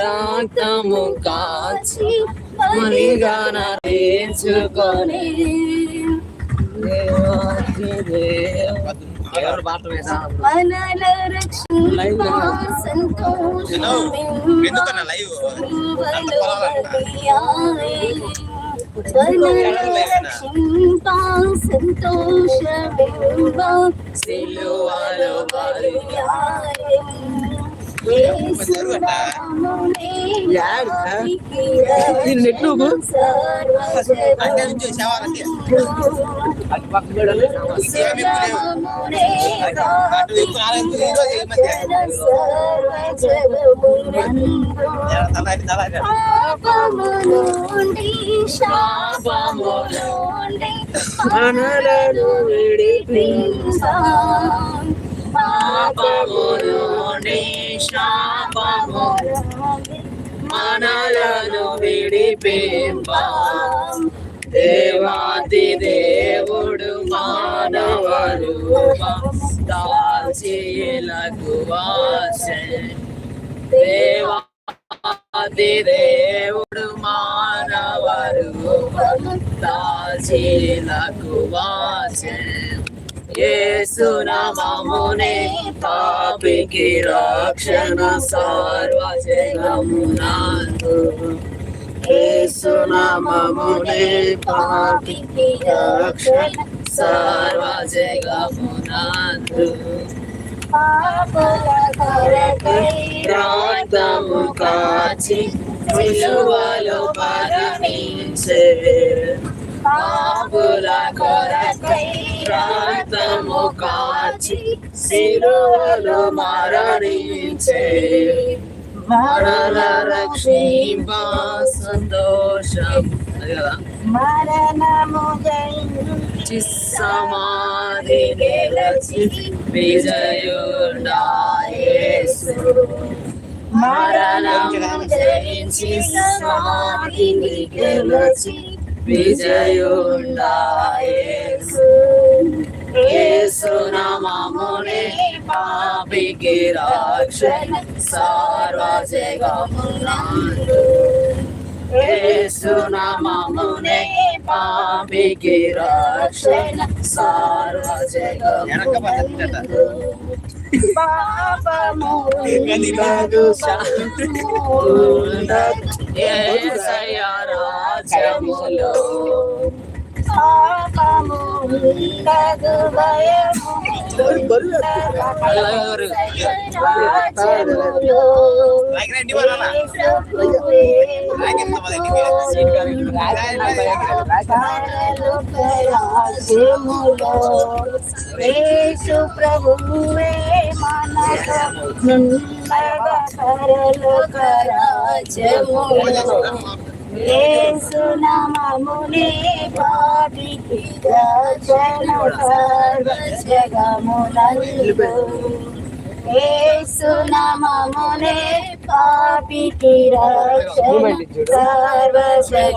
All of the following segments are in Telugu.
రక్తము కాచి మరిగా నేర్చుకొని. దేవాది ఎందుకన్నా లైవ్ ఈ నెట్ నువ్వు? అంటే నుంచి సేవాలంటే మనలను విడిపింప దేవుడు మానవరు రూపం దేవుడు మానవరు రూపం దాల్చిలకు యేసునామమునే పాపికి రక్షణ సార్వజనమునందు యేసునామమునే పాపికి రక్షణ సార్వజనమునందు రక్తము కాచి విలువలు పరమించే పాపుల కొరకై కాచి శిలువలు మరణించే. మరల రక్షింప సంతోషం అది కదా? మరణము సమాధి నిలచి విజయుడాయేసు. మరణము జయించి సమాధిని గెలచి విజయుడాయేసు. పాపికి రక్షణ సార్వజగమునందు యేసు నామమునే పాపికి రక్షణ సార్వజగమునందు పాపము శాంతి రాజ్యములో. పాపము ఉండదు భయము అల్లగారు. రాజ్యములో లైక్ రండి వాళ్ళ లైక్ ఎంత మంది సీట్ కానీ రాజ్యములో యేసు ప్రభువే మనగా పరలోక రాజ్యములో యేసు నామమునే పాపికి రక్షణ సర్వజగమునందు యేసు నామమునే పాపికి రక్షణ సర్వజగమునందు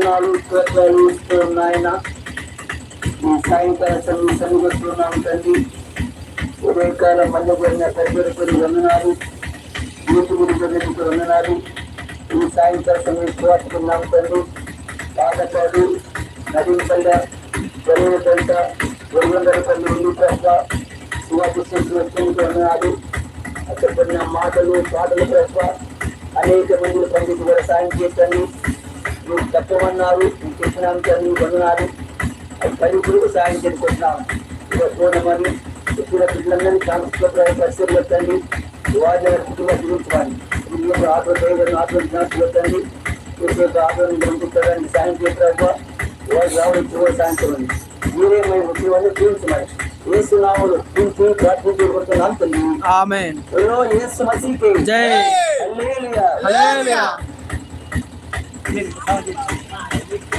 నాలుగు స్తోత్రాలు నాయన ఈ సాయంకాల సమయం సమీపిస్తున్నాం తండ్రి ఉదయకాల మధ్యపడిన పెద్దపడి వందనాలు యూత్ గురించి వందనాలు ఈ సాయంకాల సమయం చూస్తున్నాం తండ్రి పాదపాడు నదీపల్లె గరువుపేట గొడవందరపల్లి ఉండి ప్రశ్న శివాభిషేకం వందనాలు అక్కడ పడిన మాటలు పాటలు ప్రశ్న అనేక మంది పండితులు కూడా సాయం చేశాను తత్వమన్నారు కృష్ణాం చదువు కొన్నారు పలుకురు సాయం కొన్నాం కోనమని ఇతర పిల్లలందరినీ సాంస్కృతిక పరిస్థితులు పెట్టండి యువజన కుటుంబ జీవించాలి ఇందులో ఆత్మధైర్యం ఆత్మజ్ఞానం పెట్టండి ఇందులో ఆత్మని గ్రహించడానికి సాయం చేస్తారు ఎవరు సాయం చేయండి మీరే మేము వచ్చిన వాళ్ళు జీవించమని యేసు నామములు స్థుతి ప్రార్థన చేయబడుతున్నాం తల్లి ఆమేన్ ఓ యేసు మసీహ్ జై హల్లెలూయా హల్లెలూయా Yeah.